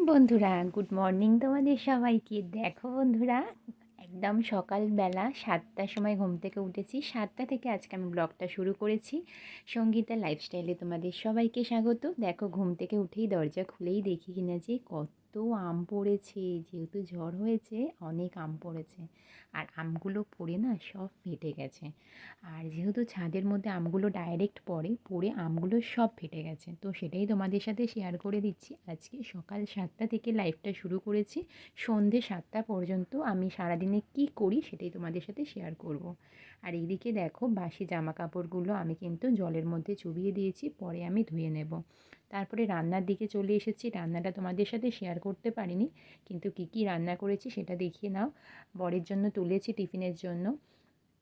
বন্ধুরা। Good morning তোমাদের সবাইকে। দেখো বন্ধুরা, একদম সকালবেলা সাতটার সময় ঘুম থেকে উঠেছি। সাতটা থেকে আজকে আমি ব্লগটা শুরু করেছি। সঙ্গীতা লাইফস্টাইলে তোমাদের সবাইকে স্বাগত। দেখো, ঘুম থেকে উঠেই দরজা খুলেই দেখি কিনা যে কত আম পড়েছে, যেহেতু ঝড় হয়েছে, অনেক আম পড়েছে। আর আমগুলো পড়ে না সব ফেটে গেছে। আর যেহেতু ছাদের মধ্যে আমগুলো ডাইরেক্ট পড়ে পড়ে আমগুলো সব ফেটে গেছে। তো সেটাই তোমাদের সাথে শেয়ার করে দিচ্ছি। আজকে সকাল সাতটা থেকে লাইভটা শুরু করেছি। সন্ধে সাতটা পর্যন্ত আমি সারাদিনে কি করি সেটাই তোমাদের সাথে শেয়ার করব। আর এইদিকে দেখো বাসি জামা কাপড়গুলো আমি কিন্তু জলের মধ্যে চুবিয়ে দিয়েছি, পরে আমি ধুয়ে নেব। তারপরে রান্নার দিকে চলে এসেছি। রান্নাটা তোমাদের সাথে শেয়ার করতে পারিনি, কিন্তু কি কি রান্না করেছি সেটা দেখিয়ে নাও। বরের জন্য তুলেছি টিফিনের জন্য।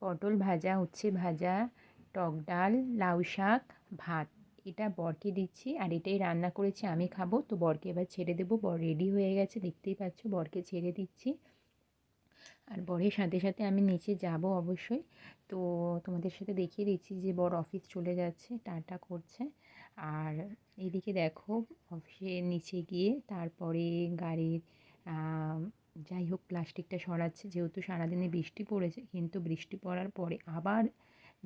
পটল ভাজা, উচ্ছে ভাজা, টক ডাল, লাউ শাক, ভাত। এটা বরকে দিচ্ছি আর এটাই রান্না করেছি, আমি খাব। তো বরকে এবার ছেড়ে দেবো। বর রেডি হয়ে গেছে, দেখতেই পাচ্ছ বরকে ছেড়ে দিচ্ছি। আর বরের সাথে সাথে আমি নিচে যাব অবশ্যই। তো তোমাদের সাথে দেখিয়ে দিচ্ছি যে বর অফিস চলে যাচ্ছে, টাটা করছে। আর এদিকে দেখো অফিসে নিচে গিয়ে তারপরে গাড়ির যাই হোক প্লাস্টিকটা সরাচ্ছে। যেহেতু সারাদিনে বৃষ্টি পড়েছে, কিন্তু বৃষ্টি পড়ার পরে আবার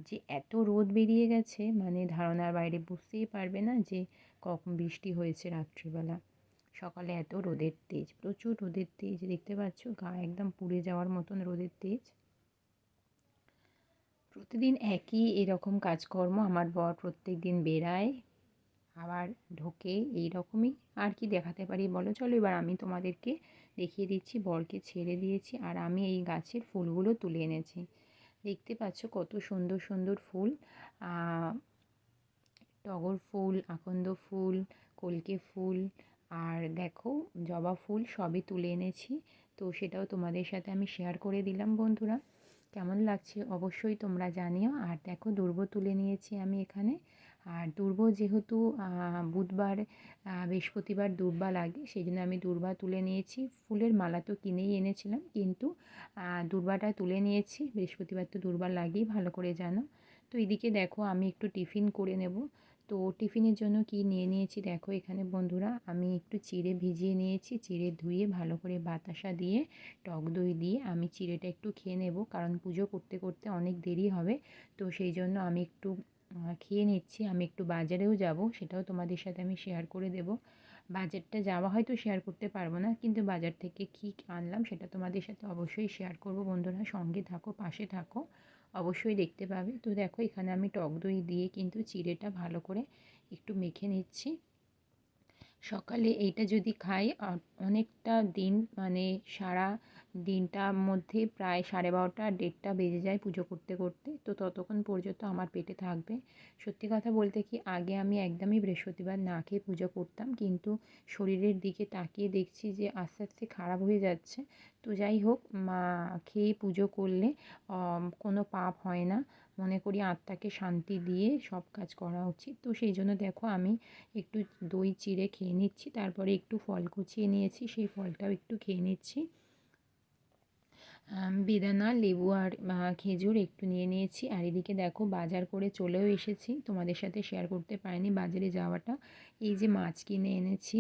যে এত রোদ বেরিয়ে গেছে মানে ধারণার বাইরে বুঝতেই পারবে না যে কখন বৃষ্টি হয়েছে রাত্রিবেলা। সকালে এত রোদের তেজ, প্রচুর রোদের তেজ, দেখতে পাচ্ছ? গা একদম পুড়ে যাওয়ার মতন রোদের তেজ। প্রতিদিন একই এরকম কাজকর্ম আমার বর প্রত্যেক দিন বেরায় আবার ঢোকে এই রকমই আর কি দেখাতে পারি। বলো, চলো এবার আমি তোমাদেরকে দেখিয়ে দিচ্ছি, বরকে ছেড়ে দিয়েছি আর আমি এই গাছের ফুলগুলো তুলে এনেছি। দেখতে পাচ্ছ কত সুন্দর সুন্দর ফুল। টগর ফুল, আকন্দ ফুল, কলকে ফুল আর দেখো জবা ফুল সবই তুলে এনেছি। তো সেটাও তোমাদের সাথে আমি শেয়ার করে দিলাম বন্ধুরা। কেমন লাগছে অবশ্যই তোমরা জানিও। আর দেখো দুর্ব তুলে নিয়েছি আমি এখানে। আর দুর্ব যেহেতু বুধবার বৃহস্পতিবার দুর্বা লাগে সেই জন্য আমি দুর্বা তুলে নিয়েছি। ফুলের মালা তো কিনেই এনেছিলাম, কিন্তু দুর্বাটা তুলে নিয়েছি। বৃহস্পতিবার তো দুর্বা লাগেই, ভালো করে জানো। তো এদিকে দেখো, আমি একটু টিফিন করে নেব। তো টিফিনের জন্য কি নিয়ে নিয়েছি দেখো এখানে বন্ধুরা, আমি একটু চিড়ে ভিজিয়ে নিয়েছি, চিড়ে ধুয়ে ভালো করে বাতাসা দিয়ে, টক দই দিয়ে আমি চিড়েটা একটু খেয়ে নেব, কারণ পুজো করতে করতে অনেক দেরি হবে। তো সেই জন্য আমি একটু খেয়ে নিচ্ছি, আমি একটু বাজারেও যাব, সেটাও তোমাদের সাথে আমি শেয়ার করে দেব। বাজারটা যাওয়া হয়তো শেয়ার করতে পারব না, কিন্তু বাজার থেকে কী আনলাম সেটা তোমাদের সাথে অবশ্যই শেয়ার করব। বন্ধুরা, সঙ্গে থাকো, পাশে থাকো, অবশ্যই দেখতে পাবে। তো দেখো, এখানে আমি টক দই দিয়ে কিন্তু চিড়েটা ভালো করে একটু মেখে নিচ্ছি। সকালে এইটা যদি খাই অনেকটা দিন মানে সারা দিনটার মধ্যে প্রায় সাড়ে বারোটা, দেড়টা বেজে যায় পুজো করতে করতে। তো ততক্ষণ পর্যন্ত আমার পেটে থাকবে। সত্যি কথা বলতে কি, আগে আমি একদমই বৃহস্পতিবার না খেয়ে পুজো করতাম, কিন্তু শরীরের দিকে তাকিয়ে দেখছি যে আস্তে আস্তে খারাপ হয়ে যাচ্ছে। তো যাই হোক, মা খেয়ে পুজো করলে কোনো পাপ হয় না। মনে করি আত্মাকে শান্তি দিয়ে সব কাজ করা উচিত। তো সেই জন্য দেখো আমি একটু দই চিড়ে খেয়ে নিচ্ছি, তারপরে একটু ফল কুচিয়ে নিয়েছি, সেই ফলটাও একটু খেয়ে নিচ্ছি। বেদানা লেবু আর খেজুর একটু নিয়ে নিয়েছি। আর এদিকে দেখো বাজার করে চলেও এসেছি। তোমাদের সাথে শেয়ার করতে পারিনি বাজারে যাওয়াটা। এই যে মাছ কিনে এনেছি।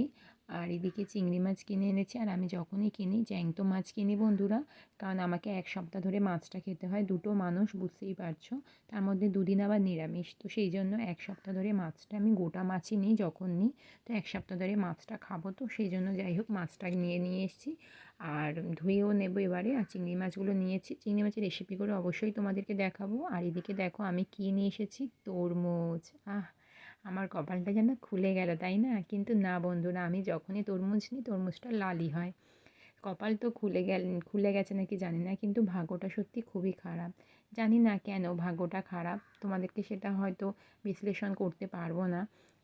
আর এদিকে চিংড়ি মাছ কিনে এনেছি, আর আমি যখনই কিনি জ্যাংতো মাছ কিনি বন্ধুরা, কারণ আমাকে এক সপ্তাহ ধরে মাছটা খেতে হয়, দুটো মানুষ, বুঝতেই পারছ। তার মধ্যে দুদিন আবার নিরামিষ, তো সেই জন্য এক সপ্তাহ ধরে মাছটা আমি গোটা মাছই নিই যখন নিই, তো এক সপ্তাহ ধরে মাছটা খাব তো সেই জন্য যাই হোক মাছটা নিয়ে নিয়ে এসেছি। আর ধুয়েও নেব এবারে, আর চিংড়ি মাছগুলো নিয়েছি। চিংড়ি মাছের রেসিপি করে অবশ্যই তোমাদেরকে দেখাবো। আর এদিকে দেখো আমি কী নিয়ে এসেছি, তরমুজ, আহ! আমার কপালটা যেন খুলে গেল, তাই না? কিন্তু না বন্ধুরা, আমি যখনই তরমুজ নিই, তরমুজটা লালই হয়। কপাল তো খুলে গেল, খুলে গেছে নাকি জানি না, কিন্তু ভাগ্যটা সত্যি খুবই খারাপ। জানি না কেন ভাগ্যটা খারাপ, তোমাদেরকে সেটা হয়তো বিশ্লেষণ করতে পারব না।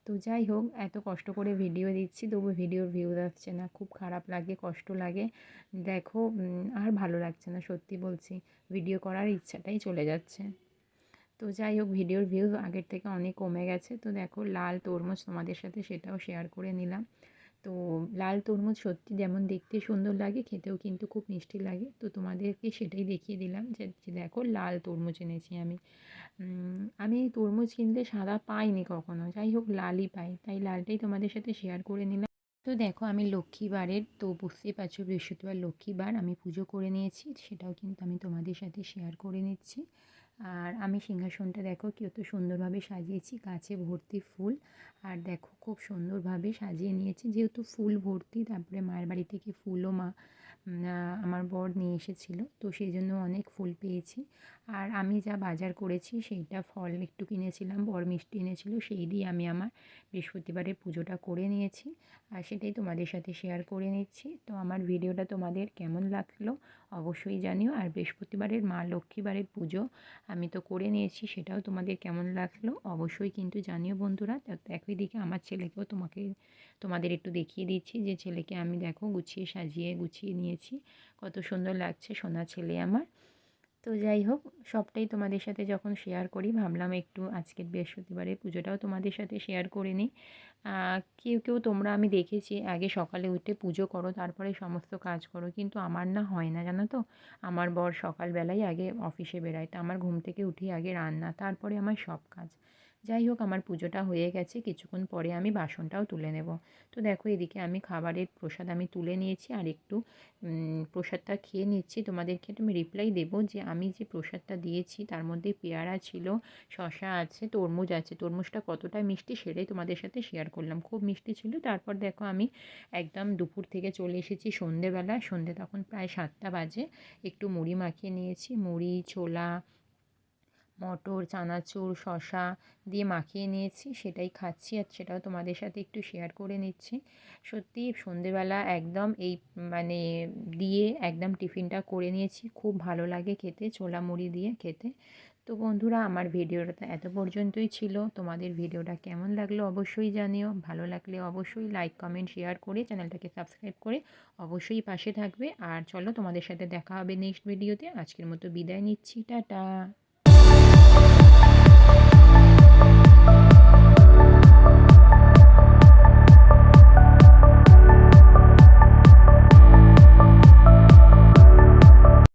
তো যাই হোক, এত কষ্ট করে ভিডিও দিচ্ছি, তবু ভিডিওর ভিউ আসছে না। খুব খারাপ লাগে, কষ্ট লাগে। দেখো আর ভালো লাগছে না, সত্যি বলছি। ভিডিও করার ইচ্ছাটাই চলে যাচ্ছে। তো যাই হোক, ভিডিওর ভিউ আগের থেকে অনেক কমে গেছে। তো দেখো, লাল তরমুজ তোমাদের সাথে সেটাও শেয়ার করে নিলাম। তো লাল তরমুজ সত্যি যেমন দেখতে সুন্দর লাগে, খেতেও কিন্তু খুব মিষ্টি লাগে। তো তোমাদেরকে সেটাই দেখিয়ে দিলাম যে দেখো, লাল তরমুজ এনেছি আমি। আমি তরমুজ কিনতে সাদা পাইনি কখনো। যাই হোক, লালই পাই। তাই লালটাই তোমাদের সাথে শেয়ার করে নিলাম। তো দেখো, আমি লক্ষ্মীবারের, তো বুঝতেই পারছ বৃহস্পতিবার লক্ষ্মীবার আমি পুজো করে নিয়েছি। সেটাও কিন্তু আমি তোমাদের সাথে শেয়ার করে নিচ্ছি। আর আমি সিংহাসনটা দেখো কত সুন্দরভাবে সাজিয়েছি, গাছে ভর্তি ফুল। আর দেখো খুব সুন্দরভাবে সাজিয়ে নিয়েছি, যেহেতু ফুল ভর্তি, তারপরে মায়ের বাড়ি থেকে ফুলও মা আমার বর নিয়ে এসেছিল। তো সেই জন্য অনেক ফুল পেয়েছি। আর আমি যা বাজার করেছি, সেইটা ফল একটু কিনেছিলাম, বর মিষ্টি এনেছিল, সেই দিয়ে আমি আমার বৃহস্পতিবারের পুজোটা করে নিয়েছি। আর সেটাই তোমাদের সাথে শেয়ার করে নিচ্ছি। তো আমার ভিডিওটা তোমাদের কেমন লাগল অবশ্যই জানিও। আর বৃহস্পতিবারের মা লক্ষ্মীবারের পুজো আমি তো করে নিয়েছি, সেটাও তোমাদের কেমন লাগল অবশ্যই কিন্তু জানিও বন্ধুরা। একই দিকে আমার ছেলেকেও তোমাকে, তোমাদের একটু দেখিয়ে দিচ্ছি। যে ছেলেকে আমি দেখো গুছিয়ে সাজিয়ে, গুছিয়ে নিয়েছি কত সুন্দর লাগছে, সোনা ছেলে আমার। তো যাই হোক, সবটাই তোমাদের সাথে যখন শেয়ার করি, ভাবলাম একটু আজকের বৃহস্পতিবারে পুজোটাও তোমাদের সাথে শেয়ার করে নিই। কেউ কেউ তোমরা আমি দেখেছি, আগে সকালে উঠে পুজো করো, তারপরে সমস্ত কাজ করো, কিন্তু আমার না হয় না, জানো তো? আমার বর সকালবেলাই আগে অফিসে বেরায় তো আমার ঘুম থেকে উঠি আগে রান্না, তারপরে আমার সব কাজ। যাই হোক, আমার পুজোটা হয়ে গেছে। কিছুক্ষণ পরে আমি বাসনটাও তুলে নেব। তো দেখো, এদিকে আমি খাবারের প্রসাদ আমি তুলে নিয়েছি আর একটু প্রসাদটা খেয়ে নিচ্ছি। তোমাদেরকে আমি রিপ্লাই দেবো যে, আমি যে প্রসাদটা দিয়েছি, তার মধ্যে পেয়ারা ছিল শশা আছে, তরমুজ আছে। তরমুজটা কতটা মিষ্টি সেটাই তোমাদের সাথে শেয়ার করলাম। খুব মিষ্টি ছিল। তারপর দেখো, আমি একদম দুপুর থেকে চলে এসেছি সন্ধেবেলা। সন্ধে তখন প্রায় সাতটা বাজে। একটু মুড়ি মাখিয়ে নিয়েছি। মুড়ি, ছোলা মটর, চানাচুর শশা দিয়ে মাখিয়ে নিয়েছি, সেটাই খাচ্ছি আর সেটাও তোমাদের সাথে একটু শেয়ার করে নিচ্ছি। সত্যি সন্ধেবেলা একদম এই মানে দিয়ে একদম টিফিনটা করে নিয়েছি, খুব ভালো লাগে খেতে, ছোলা মুড়ি দিয়ে খেতে। তো বন্ধুরা, আমার ভিডিওটা এত পর্যন্তই ছিল, তোমাদের ভিডিওটা কেমন লাগল অবশ্যই জানিও, ভালো লাগলে অবশ্যই লাইক কমেন্ট শেয়ার করে চ্যানেলটাকে সাবস্ক্রাইব করে অবশ্যই পাশে থাকবে। আর চলো তোমাদের সাথে দেখা হবে নেক্সট ভিডিওতে আজকের মতো বিদায় নিচ্ছি, টাটা।